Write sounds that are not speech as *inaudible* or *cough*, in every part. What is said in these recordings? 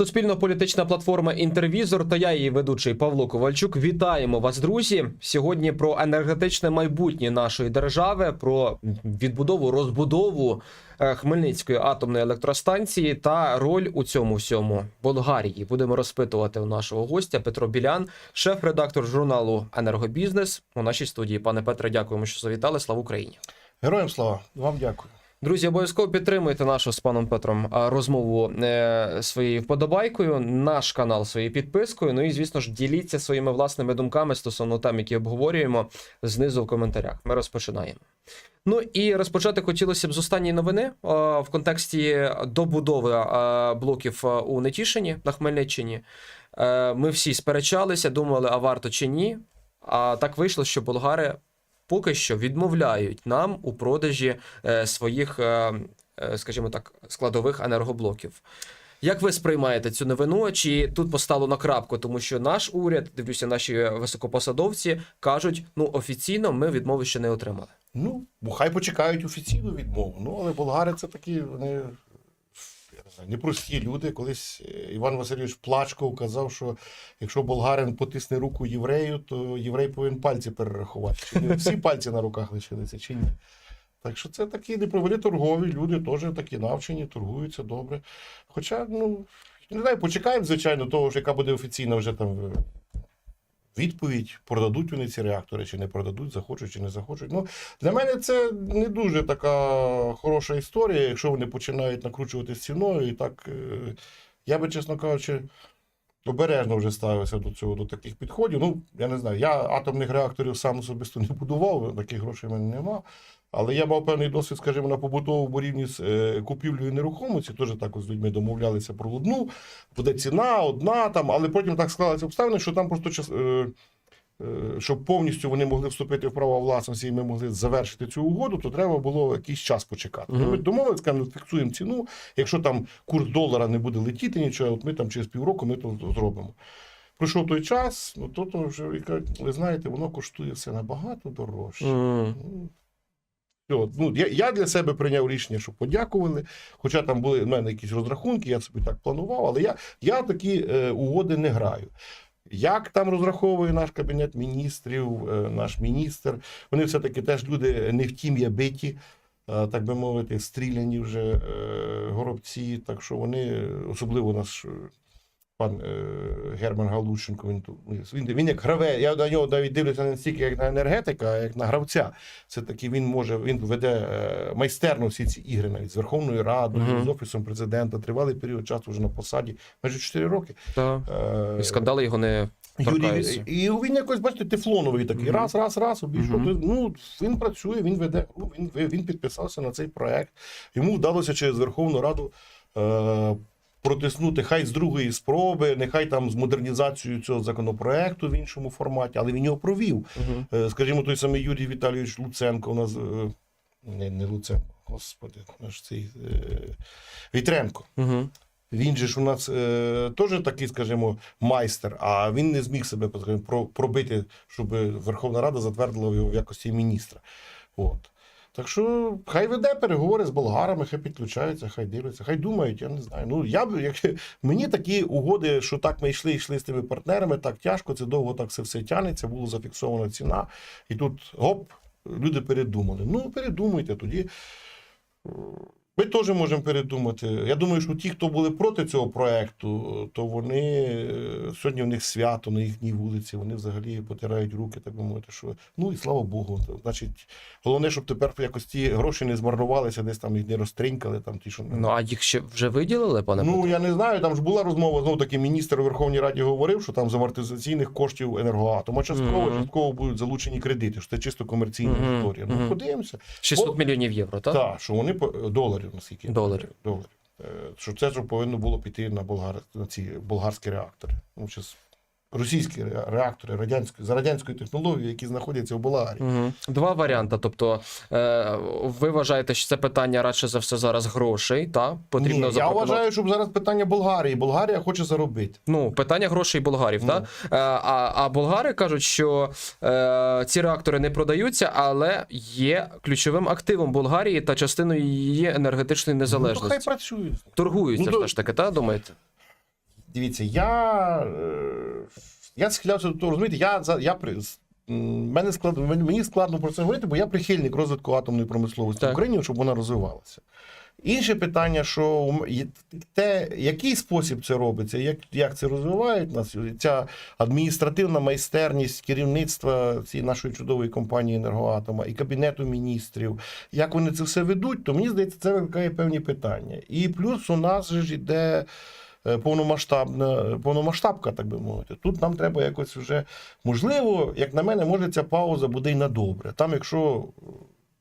Суспільно-політична платформа Інтервізор та я, її ведучий Павло Ковальчук. Вітаємо вас, друзі. Сьогодні про енергетичне майбутнє нашої держави, про відбудову, розбудову е, Хмельницької атомної електростанції та роль у цьому всьому Болгарії. Будемо розпитувати у нашого гостя Петро Білян, шеф-редактор журналу Енергобізнес. У нашій студії. Пане Петре, дякуємо, що завітали. Слава Україні. Героям слава, вам дякую. Друзі, обов'язково підтримуйте нашу з паном Петром розмову е, своєю вподобайкою, наш канал своєю підпискою. Ну і звісно ж, діліться своїми власними думками стосовно тем, які обговорюємо знизу в коментарях. Ми розпочинаємо. Ну і розпочати хотілося б з останньої новини в контексті добудови блоків у Нетішині на Хмельниччині. Е, Ми всі сперечалися, думали, а варто чи ні. А так вийшло, що болгари поки що відмовляють нам у продажі е, своїх, е, е, скажімо так, складових енергоблоків. Як ви сприймаєте цю новину? Чи тут постало на крапку? Тому що наш уряд, дивлюся, наші високопосадовці кажуть, ну офіційно ми відмови ще не отримали. Ну, хай почекають офіційну відмову. Ну, але болгари це такі, вони непрості люди. Колись е, Іван Васильович Плачков казав, що якщо болгарин потисне руку єврею, то єврей повинен пальці перерахувати. Чи всі пальці на руках лишилися, чи ні? Так що це такі непривелі торгові люди, теж такі навчені, торгуються добре. Хоча, ну, не знаю, почекаємо, звичайно, того, яка буде офіційна вже там е, відповідь, продадуть вони ці реактори, чи не продадуть, захочуть чи не захочуть. Ну, для мене це не дуже така хороша історія, якщо вони починають накручувати ціною. І так, е, я би, чесно кажучи, обережно вже ставився до цього, до таких підходів. Ну, я не знаю, я атомних реакторів сам особисто не будував, таких грошей в мене нема. Але я мав певний досвід, скажімо, на побутовому рівні з е, купівлею нерухомості. Теж так з людьми домовлялися про одну, буде ціна, одна там, але потім так склалися обставини, що там просто час. Е, е, щоб повністю вони могли вступити в право власності і ми могли завершити цю угоду, то треба було якийсь час почекати. Мгм. Ми домовилися, сказали, фіксуємо ціну. Якщо там курс долара не буде летіти нічого, от ми там через півроку ми то зробимо. Пройшов той час, ну то, то вже ви знаєте, воно коштує все набагато дорожче. М. Ну, все, ну, я, я для себе прийняв рішення, що подякували. Хоча там були в мене якісь розрахунки, я собі так планував, але я, я такі е, угоди не граю. Як там розраховує наш кабінет міністрів, е, наш міністр, вони все-таки теж люди не втім є биті, е, так би мовити, стріляні вже е, горобці. Так що вони, особливо наш. Пан е, Герман Галущенко, він, він, він як граве, я на нього навіть дивлюся не стільки як на енергетика, а як на гравця. Це таки він може, він веде е, майстерно всі ці ігри навіть з Верховною Радою, Мгм. з Офісом президента, тривалий період часу вже на посаді, майже 4 роки. Та. Е, І скандали його не Юрій, і він якось, бачите, тефлоновий такий. Мгм. Раз, раз, раз, обійшов. Мгм. Ну, він працює, він веде, він, він підписався на цей проект. Йому вдалося через Верховну Раду е, протиснути хай з другої спроби, нехай там з модернізацією цього законопроекту в іншому форматі, але він його провів. Е, скажімо, той самий Юрій Віталійович Луценко, у нас е, не, не Луценко, господи, наш цей е, Вітренко. Мгм. Він же ж у нас е, теж такий, скажімо, майстер, а він не зміг себе скажімо, пробити, щоб Верховна Рада затвердила його в якості міністра. От. Так що хай веде переговори з болгарами, хай підключаються, хай дивляться, хай думають, я не знаю. Ну, я б, як, *laughs* мені такі угоди, що так ми йшли, йшли з тими партнерами, так тяжко, це довго так все, все тягнеться, була зафіксована ціна. І тут гоп, люди передумали. Ну, передумайте тоді. Ми теж можемо передумати. Я думаю, що ті, хто були проти цього проекту, то вони е, сьогодні в них свято на їхній вулиці, вони взагалі потирають руки, так би мовити, що ну і слава Богу. Значить, головне, щоб тепер якось ті гроші не змарнувалися, десь там їх не розтринькали. Там ті, що Ну а їх ще вже виділили, пане Ну я не знаю. Там ж була розмова. Знову таки міністр у Верховній Раді говорив, що там з амортизаційних коштів енергоатома частково Мгм. частково будуть залучені кредити. Що це чисто комерційна Мгм. історія. Ну Мгм. подивимося. 600 мільйонів євро, так? Так, що вони по- доларів, наскільки Доларів. доларів. Е, Що це ж повинно було піти на болгар на ці болгарські реактори. Ну, російські реактори радянської за радянською технологією, які знаходяться в Болгарії. Угу. Два варіанти. Тобто, е, ви вважаєте, що це питання радше за все зараз грошей, та потрібно Ні, я вважаю, щоб зараз питання Болгарії. Болгарія хоче заробити. Ну, питання грошей болгарів, Ну. та? Е, а, а болгари кажуть, що е, ці реактори не продаються, але є ключовим активом Болгарії та частиною її енергетичної Ну, то хай незалежності. Торгуються Ну, то- ж таки, та думаєте? Дивіться, я, е, я схилявся до того, розумієте, я, я, при- мене складно, мені- мені складно про це говорити, бо я прихильник розвитку атомної промисловості Так. в Україні, щоб вона розвивалася. Інше питання, що те, який спосіб це робиться, як, як це розвивають нас, ця адміністративна майстерність керівництва цієї нашої чудової компанії енергоатома і кабінету міністрів, як вони це все ведуть, то мені здається, це викликає певні питання. І плюс у нас же ж іде. Е, Повномасштабна повномасштабка, так би мовити. Тут нам треба якось вже можливо, як на мене, може ця пауза буде й на добре. Там, якщо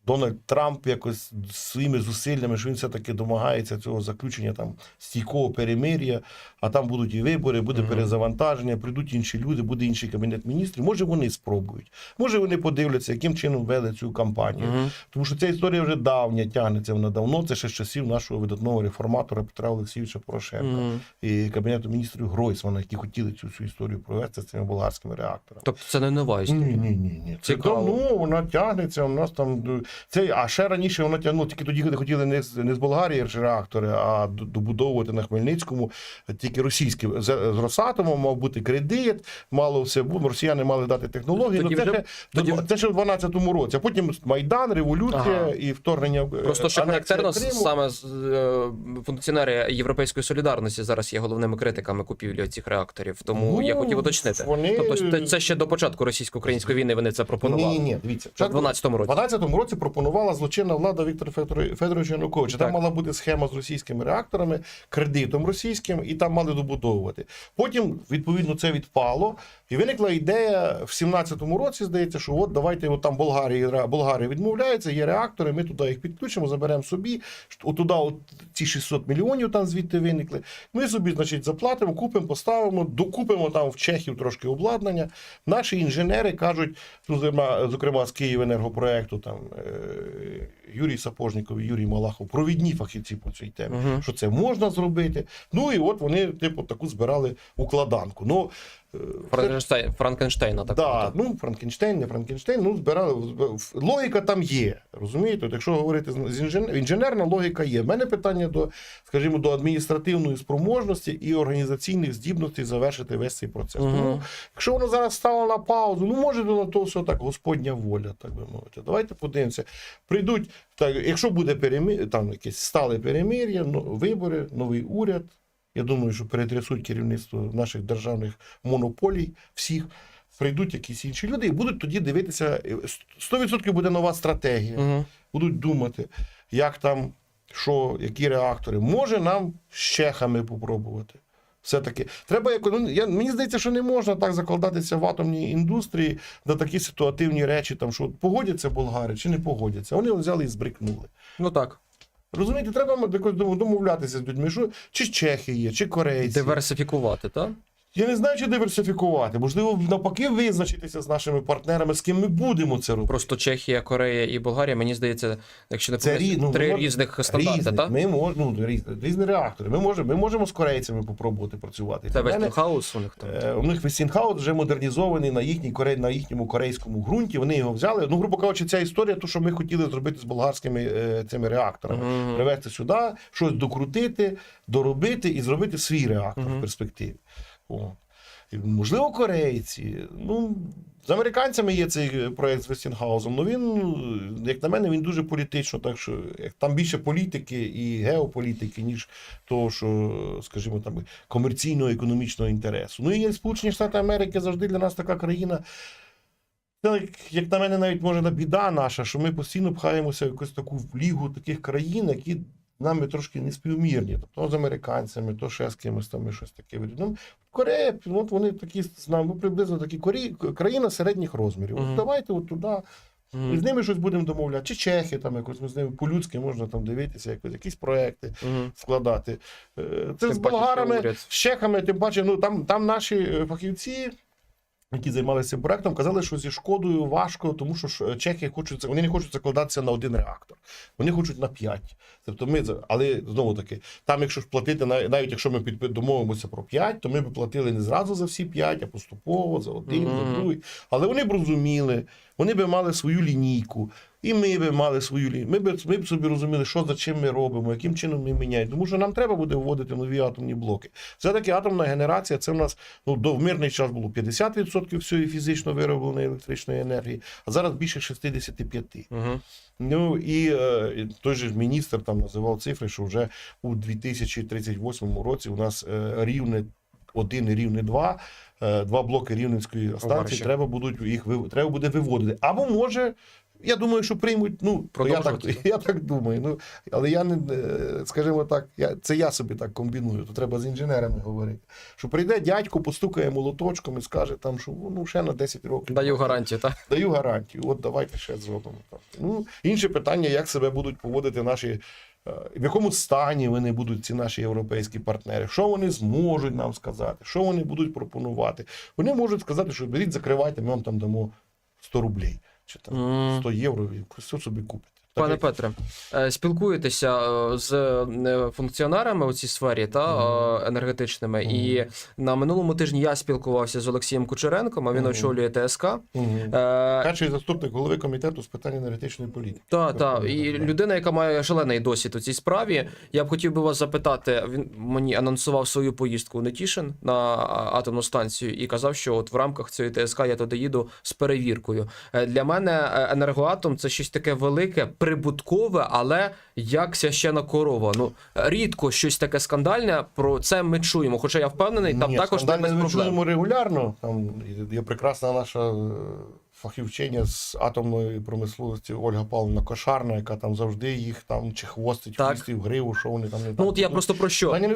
Дональд Трамп якось своїми зусиллями, що він все-таки домагається цього заключення там стійкого перемир'я, а там будуть і вибори, буде Мгм. перезавантаження, прийдуть інші люди, буде інший кабінет міністрів. Може, вони спробують. Може, вони подивляться, яким чином вели цю кампанію. Мгм. Тому що ця історія вже давня тягнеться вона давно. Це ще з часів нашого видатного реформатора Петра Олексійовича Порошенка Мгм. і кабінету міністрів Гройсмана, які хотіли цю всю історію провести з цими болгарськими реакторами. Тобто це не нова історія. ні, ні, ні. Це давно вона тягнеться. У нас там це, а ще раніше вона тягнула, тільки тоді коли хотіли не з не з Болгарії ж реактори, а добудовувати на Хмельницькому тільки російські з, з Росатомом мав бути кредит, мало все було. Росіяни мали дати технології. Тоді ну, це, вже- ще, тоді- це ще в 12-му році. А потім Майдан, революція Ага. і вторгнення. в- Просто що характерно Криму. саме е, функціонери Європейської солідарності зараз є головними критиками купівлі цих реакторів. Тому Ну, я хотів уточнити. вони- Тобто це- ще до початку російсько-української війни вони це пропонували. Ні, ні, дивіться. В 12-му У році. 12-му році пропонувала злочинна влада Віктора Федоро- Федоровича Януковича. Там мала бути схема з російськими реакторами, кредитом російським, і там мали добудовувати. Потім, відповідно, це відпало. І виникла ідея в 17-му році, здається, що от давайте от там Болгарії, Болгарія відмовляється, є реактори, ми туди їх підключимо, заберемо собі. От туди от ці 600 мільйонів там звідти виникли. Ми собі, значить, заплатимо, купимо, поставимо, докупимо там в Чехів трошки обладнання. Наші інженери кажуть, ну, зокрема, зокрема з Київенергопроекту, там Юрій Сапожніков і Юрій Малахов, провідні фахівці по цій темі, Мгм. що це можна зробити. Ну і от вони, типу, таку збирали укладанку. Ну, е, Франкенштейн, Франкенштейна так. Да, ну Франкенштейн, не Франкенштейн, ну збирали зб- логіка там є. Розумієте? От Якщо говорити з- інженер, інженерна логіка є. У мене питання до, скажімо, до адміністративної спроможності і організаційних здібностей завершити весь цей процес. Мгм. Тому, якщо воно зараз стало на паузу, ну може на то все так, Господня воля, так би мовити. Давайте подивимося. Прийдуть, так, якщо буде перемир, там якесь стале перемир'я, ну, вибори, новий уряд. Я думаю, що перетрясуть керівництво наших державних монополій всіх. Прийдуть якісь інші люди і будуть тоді дивитися. 100% буде нова стратегія. Мгм. Будуть думати, як там, що, які реактори. Може нам з чехами попробувати. Все-таки треба. Ну, я, мені здається, що не можна так закладатися в атомній індустрії на такі ситуативні речі, там, що погодяться болгари чи не погодяться. Вони взяли і збрикнули. Ну так. Розумієте, треба домовлятися з людьми, що чи чехи є, чи корейці. Диверсифікувати, так? Я не знаю, чи диверсифікувати. Можливо, навпаки, визначитися з нашими партнерами, з ким ми будемо це робити. Просто Чехія, Корея і Болгарія, мені здається, якщо не рі- ну, три мож- різних стандарти, так? Ми можемо ну, різні, різні реактори. Ми можемо, ми можемо з корейцями попробувати працювати. Це Для мене, Вестінхаус у них там. е, у них Вестінхаус вже модернізований на, їхній, коре- на їхньому корейському ґрунті. Вони його взяли. Ну, грубо кажучи, ця історія, то, що ми хотіли зробити з болгарськими е, цими реакторами. Мгм. Привезти сюди, щось докрутити, доробити і зробити свій реактор Мгм. в перспективі. І, Можливо, корейці. Ну, з американцями є цей проект з Вестінгаузом. Ну він, як на мене, він дуже політично, так що там більше політики і геополітики, ніж того, що, скажімо, там комерційного економічного інтересу. Ну і Сполучені Штати Америки завжди для нас така країна. Це, як, як на мене, навіть може на біда наша, що ми постійно пхаємося в якусь таку лігу таких країн, які нами трошки не співмірні. Тобто з американцями, то ще з кимось там ми щось таке. Ну, Корея, от вони такі з нами приблизно такі Корі... країна середніх розмірів. От давайте от туди. Mm. І з ними щось будемо домовляти. Чи чехи там якось, ми з ними по-людськи можна там дивитися, якось, якісь проекти Мгм. складати. Е, Це Тим з болгарами, з чехами, тим паче, ну там, там наші фахівці. Які займалися цим проектом, казали, що зі шкодою важко, тому що чехи хочуть вони не хочуть закладатися на один реактор. Вони хочуть на п'ять. Тобто ми але знову таки, там, якщо ж платити, на- навіть якщо ми домовимося про п'ять, то ми б платили не зразу за всі п'ять, а поступово за один, Мгм. за другий. Але вони б розуміли, вони би мали свою лінійку. І ми б мали свою лінію. Ми б, ми б собі розуміли, що за чим ми робимо, яким чином ми міняємо. Тому що нам треба буде вводити нові атомні блоки. Все-таки атомна генерація це в нас ну, до в мирний час було 50% всієї фізично виробленої електричної енергії, а зараз більше 65%. Угу. Ну і е, той же міністр там називав цифри, що вже у 2038 році у нас е, рівне 1 і рівне 2, е, два блоки рівненської станції треба будуть їх треба буде виводити. Або може. Я думаю, що приймуть. Ну я так, я так думаю. Ну але я не е, скажімо так, я це я собі так комбіную. То треба з інженерами говорити. Що прийде дядько, постукає молоточком і скаже там, що ну ще на 10 років Даю гарантію, так? Даю гарантію. От давайте ще зробимо так. Ну, інше питання, як себе будуть поводити наші. е, В якому стані вони будуть ці наші європейські партнери? Що вони зможуть нам сказати? Що вони будуть пропонувати? Вони можуть сказати, що беріть, закривайте, ми вам там дамо 100 рублей чи там 100 євро, і все собі купите. Так Пане Петре, е, спілкуєтеся е, з е, функціонерами у цій сфері та е, енергетичними. І на минулому тижні я спілкувався з Олексієм Кучеренком, а він Мгм. очолює ТСК. Мгм. Е, Перший заступник голови комітету з питань енергетичної політики. та, та, Верховної і людина, яка має шалений досвід у цій справі. Я б хотів би вас запитати. Він мені анонсував свою поїздку у Нетішин на атомну станцію і казав, що от в рамках цієї ТСК я туди їду з перевіркою. Для мене енергоатом це щось таке велике, прибуткове, але як священа корова. Ну рідко щось таке скандальне. Про це ми чуємо. Хоча я впевнений, там Ні, також не ми чуємо регулярно. Там є прекрасна наша е, фахівчиня з атомної промисловості Ольга Павловна Кошарна, яка там завжди їх там чи хвостить, Так. хвістів гриву, що вони там не Ну от я просто про що. Не.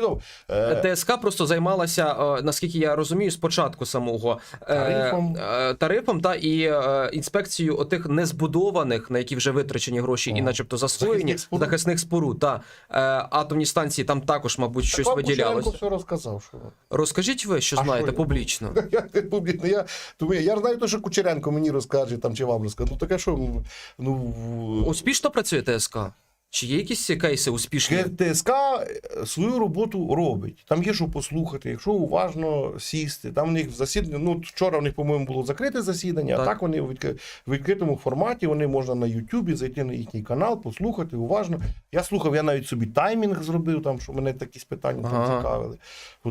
Е, ТСК просто займалася, е, наскільки я розумію, спочатку самого е, Тарифом. е, тарифом та і е, інспекцією отих незбудованих, на які вже витрачені гроші, і начебто засвоєні Захисних споруд. захисних споруд. Та е, атомні станції там також, мабуть, щось виділялося. все розказав. Що... Розкажіть ви, що А знаєте що публічно. Я публічно, *laughs* я, думаю, я знаю те, що Кучеренко мені розкаже там, чи вам розкаже. Ну таке, що ну, Успішно працює ТСК? Чи є якісь кейси успішні? ТСК свою роботу робить. Там є що послухати, якщо уважно сісти. Там в них засідання. Ну вчора в них, по-моєму, було закрите засідання, Так. а так вони в відкритому форматі. Вони можна на Ютубі зайти на їхній канал, послухати уважно. Я слухав, я навіть собі таймінг зробив, там що мене якісь питання Ага. там цікавили.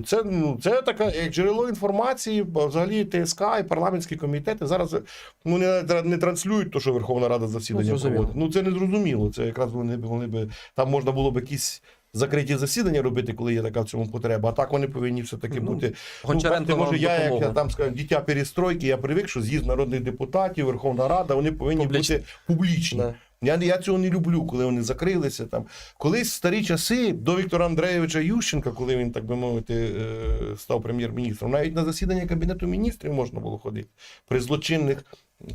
Це, ну, це таке як джерело інформації, взагалі ТСК і парламентські комітети зараз ну, не, не транслюють те, що Верховна Рада засідання Ну, проводить. Ну це не зрозуміло. Це якраз вони б би б там можна було б якісь. Закриті засідання робити, коли є така в цьому потреба. А так вони повинні все таки Ну, бути. Гончаренко ну, може, я, я, як я там скажу, дитя перестройки, я привик, що з'їзд народних депутатів, Верховна Рада, вони повинні Публічні. бути публічні. Я, я цього не люблю, коли вони закрилися там. Колись в старі часи до Віктора Андрейовича Ющенка, коли він, так би мовити, е, став прем'єр-міністром, навіть на засідання Кабінету міністрів можна було ходити. При злочинних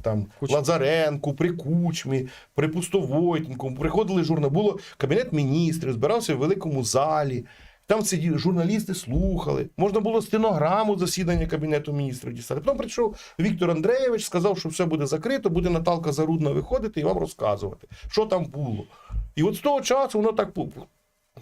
там. Лазаренку, при Кучмі, при Пустовойтенку. Приходили журнали. Було Кабінет міністрів, збирався в великому залі. Там сиділи журналісти, слухали. Можна було стенограму засідання Кабінету міністрів дістати. Потім прийшов Віктор Андрейович, сказав, що все буде закрито, буде Наталка Зарудна виходити і вам розказувати, що там було. І от з того часу воно так.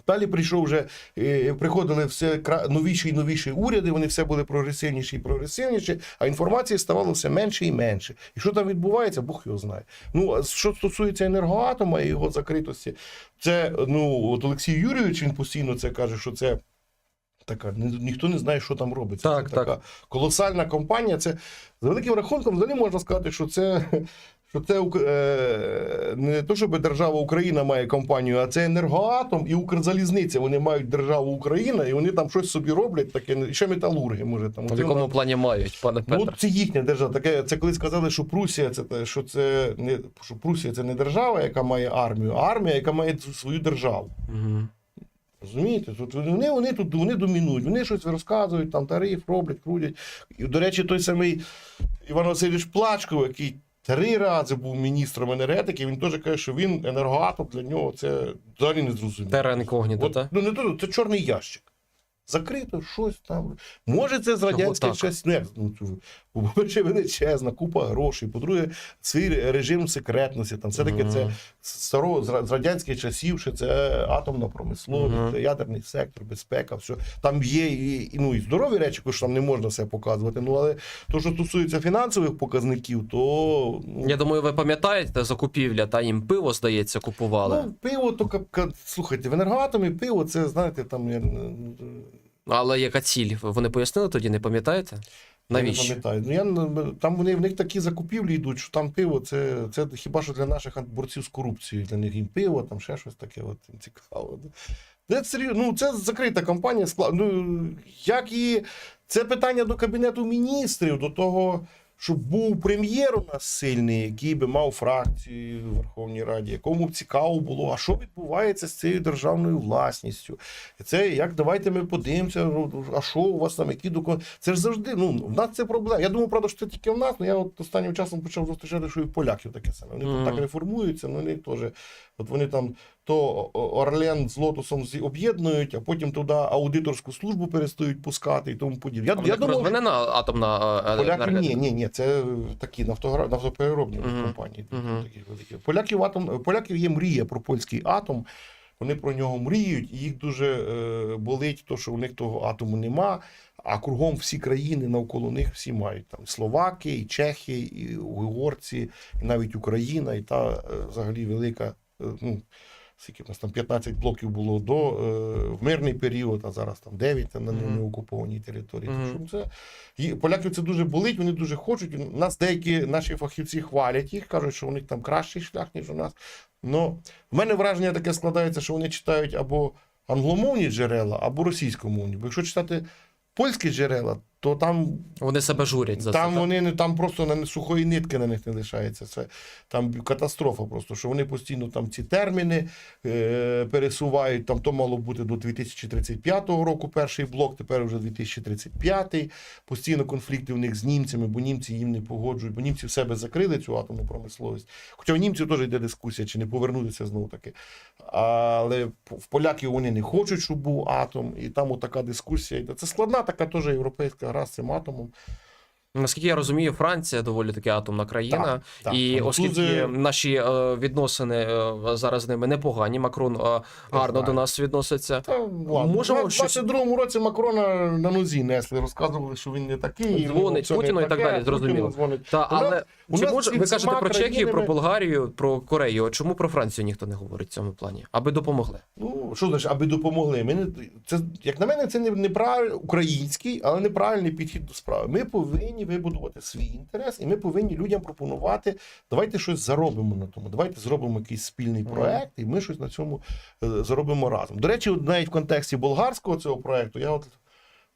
Далі прийшов вже, е, приходили все новіші і новіші уряди, вони все були прогресивніші і прогресивніші, а інформації ставало все менше і менше. І що там відбувається, Бог його знає. Ну, а що стосується енергоатома і його закритості, це ну, от Олексій Юрійович він постійно це каже, що це. Така ніхто не знає, що там робиться. Так, це так. така колосальна компанія. Це за великим рахунком, взагалі можна сказати, що це, що це е, не то, щоб держава Україна має компанію, а це енергоатом і Укрзалізниця. Вони мають державу Україна, і вони там щось собі роблять, таке ще металурги, може там. В якому плані мають, пане Ну, це їхня держава. Таке, це коли сказали, що Прусія це те, що це не що Прусія це не держава, яка має армію, а армія, яка має свою державу. Угу. Розумієте? Тут вони, вони тут вони домінують, вони щось розказують, там тариф роблять, крутять. І, до речі, той самий Іван Васильович Плачков, який три рази був міністром енергетики, він теж каже, що він енергоатом для нього це взагалі не зрозуміло. Тера інкогніта, так? ну не то, це чорний ящик. Закрито щось там. Може, це з радянських так? часів. Цю- по-перше, величезна, купа грошей. По-друге, свій режим секретності. Там все-таки це Мгм. з старого з радянських часів, що це атомна промисловість, Мгм. це ядерний сектор, безпека, все. Там є і, ну, і здорові речі, що там не можна все показувати. Ну, але то, що стосується фінансових показників, то ну, Я думаю, ви пам'ятаєте закупівля, та їм пиво, здається, купували. Ну, пиво, то слухайте, в енергоатомі пиво, це знаєте, там я, я Але яка ціль? Вони пояснили тоді, не пам'ятаєте? Не пам'ятаю. Ну, я, там вони в них такі закупівлі йдуть, що там пиво, це, це хіба що для наших борців з корупцією. Для них їм пиво, там ще щось таке. От, цікаво. Це, серйозно, ну, це закрита кампанія. склад- Ну, як і це питання до Кабінету міністрів, до того, щоб був прем'єр у нас сильний, який би мав фракцію в Верховній Раді, якому б цікаво було, а що відбувається з цією державною власністю. Це як давайте ми подивимося, ну, а що у вас там, які документи. Це ж завжди. Ну, в нас це проблема. Я думаю, правда, що це тільки в нас, але я от останнім часом почав зустрічати, що і в поляків таке саме. Вони Мгм. там так реформуються, ну вони теж. От вони там то Орлен з Лотосом об'єднують, а потім туди аудиторську службу перестають пускати і тому подібне. Я, я думав, що атомна е, поляки енергетика? ні, ні, ні, це такі нафтогра... нафтопереробні Мгм. компанії. Мгм. Такі великі. Поляків атом, поляків є мрія про польський атом. Вони про нього мріють, і їх дуже е, болить, то, що у них того атому нема. А кругом всі країни навколо них всі мають там Словаки, і Чехи, і угорці, і навіть Україна, і та е, взагалі велика. е, ну, Скільки в нас там 15 блоків було до е, в мирний період, а зараз там 9 на неокупованій території. Мгм. Так що це і поляків це дуже болить, вони дуже хочуть. Нас деякі наші фахівці хвалять їх, кажуть, що у них там кращий шлях, ніж у нас. Ну, в мене враження таке складається, що вони читають або англомовні джерела, або російськомовні. Бо якщо читати польські джерела, то там Вони себе журять за там це. вони не там просто на сухої нитки на них не лишається. Це там катастрофа просто, що вони постійно там ці терміни е, пересувають. Там то мало бути до 2035 року перший блок, тепер вже 2035. Постійно конфлікти в них з німцями, бо німці їм не погоджують, бо німці в себе закрили цю атомну промисловість. Хоча в німців теж йде дискусія, чи не повернутися знову таки. Але в поляків вони не хочуть, щоб був атом, і там отака дискусія. Це складна така теж європейська гра з цим атомом. Наскільки я розумію, Франція доволі таки атомна країна, так. і Французи- оскільки наші е, відносини е, зараз з ними непогані, Макрон е, гарно до нас відноситься. Та, ладно. Можемо У щось- 22-му році Макрона на нозі несли, розказували, що він не такий. Дзвонить Путіну і так далі, зрозуміло. Та але у чи може ви кажете про Чехію, про Болгарію, про Корею? Чому про Францію ніхто не говорить в цьому плані? Аби допомогли. Ну, що значить, аби допомогли. Ми не, це, як на мене, це не неправильний український, але неправильний підхід до справи. Ми повинні вибудувати свій інтерес, і ми повинні людям пропонувати. Давайте щось заробимо на тому. Давайте зробимо якийсь спільний проект, і ми щось на цьому зробимо заробимо разом. До речі, навіть в контексті болгарського цього проекту, я от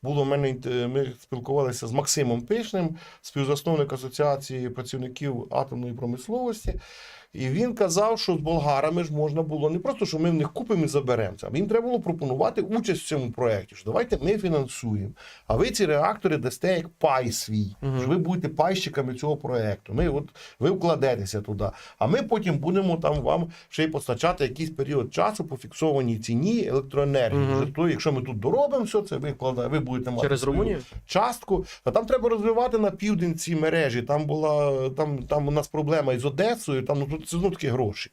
було в мене ми спілкувалися з Максимом Пишним, співзасновник Асоціації працівників атомної промисловості. І він казав, що з болгарами ж можна було не просто, що ми в них купимо і заберемо це, а їм треба було пропонувати участь в цьому проєкті. Що давайте ми фінансуємо, а ви ці реактори дасте як пай свій. Мгм. Що ви будете пайщиками цього проєкту. Ми от ви вкладетеся туди. А ми потім будемо там вам ще й постачати якийсь період часу по фіксованій ціні електроенергії. Вже то, якщо ми тут доробимо все, це ви вкладаєте, ви будете мати Через Румунію? частку. А там треба розвивати на південь ці мережі. Там була там, там у нас проблема із Одесою. Там ну це знов таки гроші.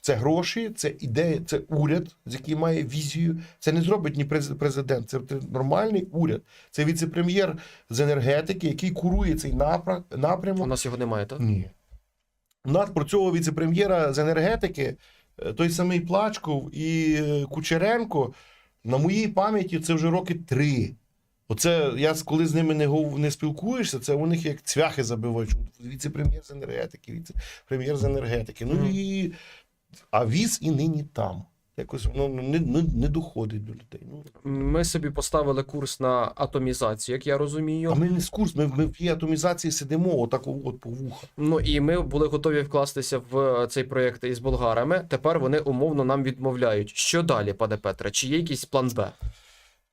Це гроші, це ідея, це уряд, з який має візію. Це не зробить ні президент, це нормальний уряд. Це віце-прем'єр з енергетики, який курує цей напра- У нас його немає, так? Ні. У нас про цього віце-прем'єра з енергетики, е, той самий Плачков і е, Кучеренко, на моїй пам'яті це вже роки три. Оце я коли з ними не, гов- не спілкуєшся, це у них як цвяхи забивають. Віце-прем'єр з енергетики, віце-прем'єр з енергетики. Ну і а віз і нині там. Якось воно не, не, не доходить до людей. Ну, Ми собі поставили курс на атомізацію, як я розумію. а ми не з курс, ми, ми в тій атомізації сидимо, отак от по вуха. Ну і ми були готові вкластися в цей проєкт із болгарами. Тепер вони умовно нам відмовляють. Що далі, пане Петре? Чи є якийсь план Б?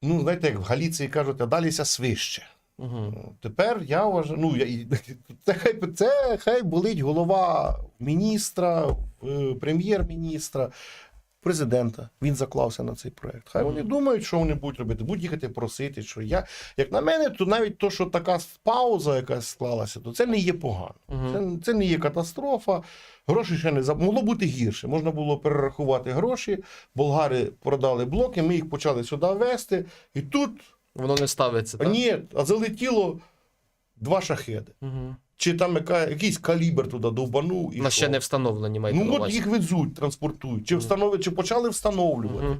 Ну, знаєте, як в Галіції кажуть, а даліся свище. Угу. Тепер я вважаю, ну я *laughs* це хай це хай болить голова міністра, е, прем'єр-міністра. Президента. Він заклався на цей проект. Хай вони думають, що вони будуть робити. Будуть їхати просити. Що я, як на мене, то навіть то, що така пауза якась склалася, то це не є погано. Це, це не є катастрофа. Гроші ще не за могло бути гірше. Можна було перерахувати гроші. Болгари продали блоки, ми їх почали сюди вести, і тут Воно не ставиться. Так? ні, а залетіло два шахеди. Угу. Чи там яка, якийсь калібр туди довбанув і На ще не встановлені маєте Ну от їх везуть, транспортують. Чи встановлюють, чи почали встановлювати.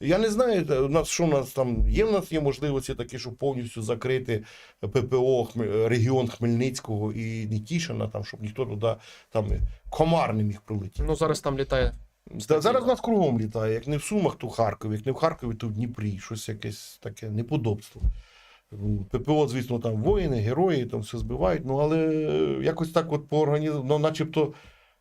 Я не знаю, у нас що у нас там є. В нас є можливості такі, щоб повністю закрити ППО регіон Хмельницького і Нетішина, там, щоб ніхто туди там комар не міг прилетіти. Ну зараз там літає. Та зараз нас кругом літає, як не в Сумах, то в Харкові, як не в Харкові, то в Дніпрі. Щось якесь таке неподобство. ППО, звісно, там воїни, герої, там все збивають. Ну, але якось так от по ну, начебто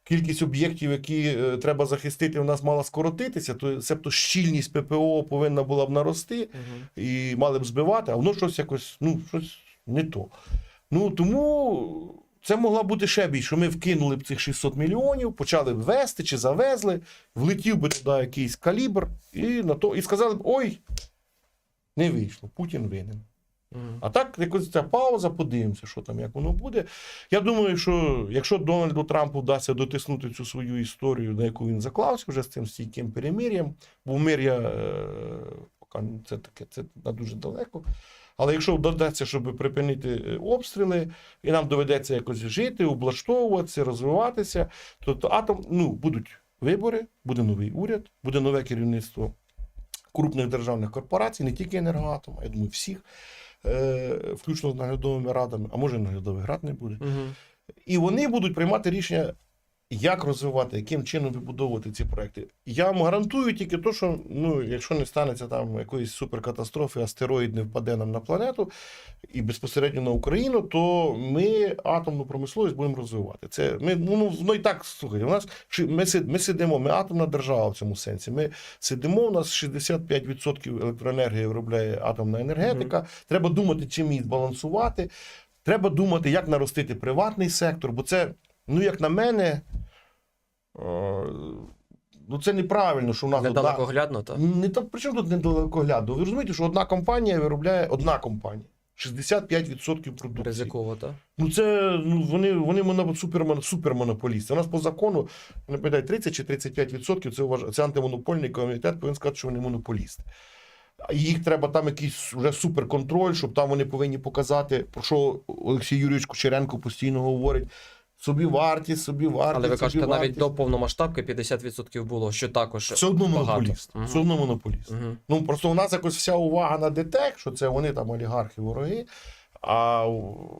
кількість об'єктів, які е, треба захистити, у нас мала скоротитися, то себто щільність ППО повинна була б нарости Мгм. і мали б збивати, а воно щось якось, ну, щось не то. Ну, тому це могла бути ще більше, що ми вкинули б цих 600 мільйонів, почали б вести чи завезли, влетів би туди якийсь калібр, і, на то, і сказали б: ой, не вийшло, Путін винен. А так, якось ця пауза, подивимося, що там, як воно буде. Я думаю, що якщо Дональду Трампу вдасться дотиснути цю свою історію, на яку він заклався вже з цим стійким перемир'ям, бо мир я е, це таке, це на дуже далеко. Але якщо вдасться, щоб припинити е, обстріли, і нам доведеться якось жити, облаштовуватися, розвиватися, то, то атом, ну, будуть вибори, буде новий уряд, буде нове керівництво крупних державних корпорацій, не тільки енергоатом, а я думаю, всіх, е, включно з наглядовими радами, а може наглядових рад не буде. Угу. І вони будуть приймати рішення, як розвивати, яким чином вибудовувати ці проекти. Я вам гарантую тільки то, що ну, якщо не станеться там якоїсь суперкатастрофи, астероїд не впаде нам на планету і безпосередньо на Україну, то ми атомну промисловість будемо розвивати. Це ми ну, ну і так слухайте. У нас ми, ми сидимо, ми атомна держава в цьому сенсі. Ми сидимо. У нас 65% електроенергії виробляє атомна енергетика. Треба думати, чим її збалансувати. Треба думати, як наростити приватний сектор, бо це, ну як на мене, е, ну це неправильно, що в нас одна... Недалекоглядно, так? Не так, при чому тут недалекоглядно? Ви розумієте, що одна компанія виробляє одна компанія. 65% продукції. Ризиково, так? Ну це ну вони, вони моно, супермон, супермонополісти. У нас по закону не пам'ятаю, 30 чи 35% це вваж... це антимонопольний комітет повинен сказати, що вони монополісти. Їх треба там якийсь вже суперконтроль, щоб там вони повинні показати, про що Олексій Юрійович Кучеренко постійно говорить. Собі вартість, собі вартість. Але ви кажете, навіть до повномасштабки 50% було, що також все одно багато. монополіст. Мгм. Все одно монополіст. Мгм. Ну просто у нас якось вся увага на ДТЕК, що це вони там олігархи, вороги. А,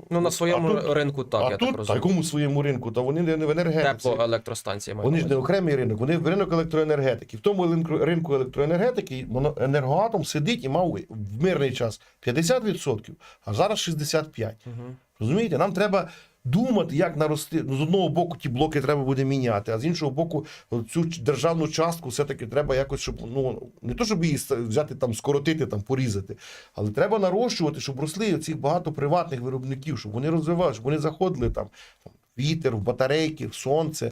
Ну, на своєму а тут, ринку так, а я тут так розумію. якому своєму ринку? Та вони не в енергетиці. Теплоелектростанції маю Вони ж не окремий ринок, вони в ринок електроенергетики. В тому ринку- електроенергетики енергоатом сидить і мав в мирний час 50%, а зараз 65%. Мгм. Розумієте, нам треба думати, як нарости. Ну, з одного боку, ті блоки треба буде міняти, а з іншого боку, цю державну частку все-таки треба якось, щоб ну не то, щоб її взяти там, скоротити, там, порізати, але треба нарощувати, щоб росли цих багато приватних виробників, щоб вони розвивали, щоб вони заходили там вітер, в батарейки, в сонце.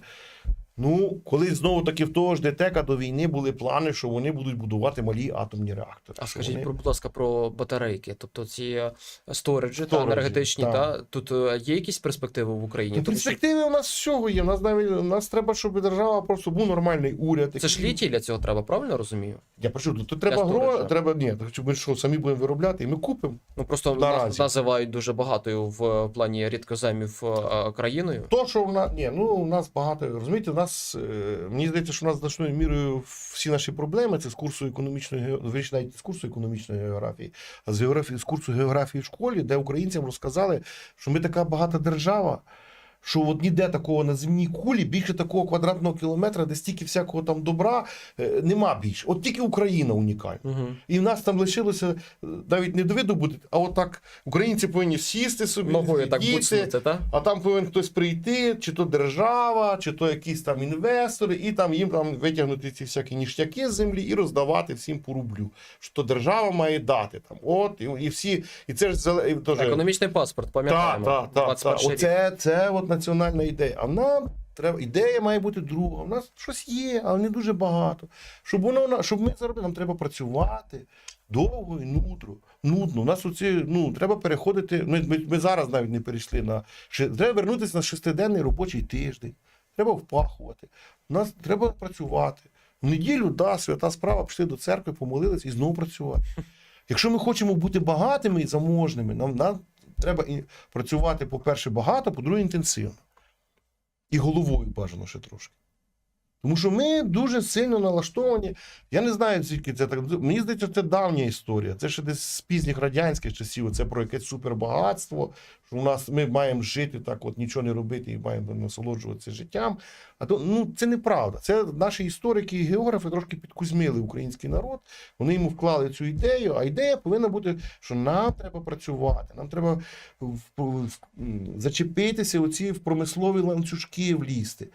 Ну, коли знову таки в того ж ДТЕКа до війни були плани, що вони будуть будувати малі атомні реактори. А скажіть, вони- про, будь ласка, про батарейки. Тобто ці е, сториджі та енергетичні, так. та тут е, є якісь перспективи в Україні? Ну, перспективи у нас всього є. У нас навіть у нас треба, щоб держава просто був нормальний уряд. Це ж літій для цього треба, правильно розумію? Я прошу, тут, тут треба гроші, треба ні, ми що самі будемо виробляти, і ми купимо. Ну просто нас називають дуже багатою в плані рідкоземів е, країною. То, що в нас ні, ну у нас багато розумієте, у нас е, мені здається, що у нас значною мірою всі наші проблеми це з курсу економічної ге- навіть з курсу економічної географії, а з географії з курсу географії в школі, де українцям розказали, що ми така багата держава. Що от ніде такого на земній кулі, більше такого квадратного кілометра, де стільки всякого там добра е, нема більше. От тільки Україна унікальна. Угу. І в нас там лишилося навіть не до видобути, а отак українці повинні сісти собі, Ногою так буцнути, так? а там повинен хтось прийти, чи то держава, чи то якісь там інвестори, і там їм там витягнути ці всякі ніштяки з землі і роздавати всім по рублю. Що то держава має дати там. От і, і всі, і це ж і Економічний паспорт, пам'ятаємо. так, так, так. 21 рік. Оце це от національна ідея. А нам треба ідея має бути друга. У нас щось є, але не дуже багато. Щоб воно щоб ми заробили, нам треба працювати довго і нудро. Нудно. У нас оці, ну, треба переходити. Ми, ми, ми зараз навіть не перейшли на треба вернутися на шестиденний робочий тиждень. Треба впахувати. У нас треба працювати. В неділю, да, свята справа, пішли до церкви, помолились і знову працювати. Якщо ми хочемо бути багатими і заможними, нам, нам треба і працювати, по-перше, багато, по-друге, інтенсивно. І головою бажано ще трошки. Тому що ми дуже сильно налаштовані. Я не знаю, звідки це так. Мені здається, це давня історія. Це ще десь з пізніх радянських часів. Це про якесь супербагатство. Що у нас ми маємо жити так, от нічого не робити і маємо насолоджуватися життям. А то ну це неправда. Це наші історики і географи трошки підкузьмили український народ. Вони йому вклали цю ідею. А ідея повинна бути, що нам треба працювати, нам треба в- в- в- зачепитися оці в промислові ланцюжки влізти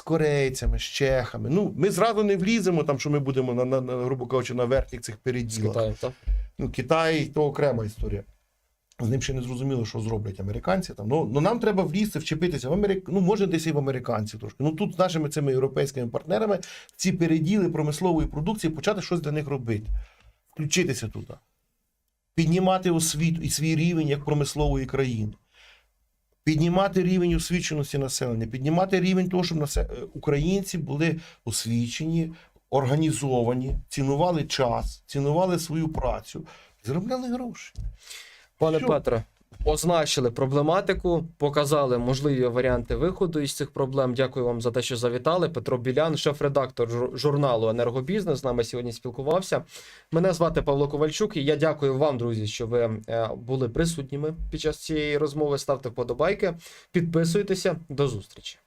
з корейцями, з чехами. Ну, ми зразу не вліземо, там, що ми будемо на, на, на грубо кажучи, на верхніх цих переділах. Китаєм, так? Ну, Китай то окрема історія. З ним ще не зрозуміло, що зроблять американці. Там. Ну, ну нам треба влізти, вчепитися в Америк... Ну, може, десь і в американців трошки. Ну тут з нашими цими європейськими партнерами ці переділи промислової продукції почати щось для них робити. Включитися туди. Піднімати освіту і свій рівень як промислової країни. Піднімати рівень освіченості населення, піднімати рівень того, щоб насе- е, українці були освічені, організовані, цінували час, цінували свою працю, заробляли гроші. Пане? Петре, означили проблематику, показали можливі варіанти виходу із цих проблем. Дякую вам за те, що завітали. Петро Білян, шеф-редактор журналу Енергобізнес, з нами сьогодні спілкувався. Мене звати Павло Ковальчук, і я дякую вам, друзі, що ви е, були присутніми під час цієї розмови. Ставте вподобайки, підписуйтеся. До зустрічі.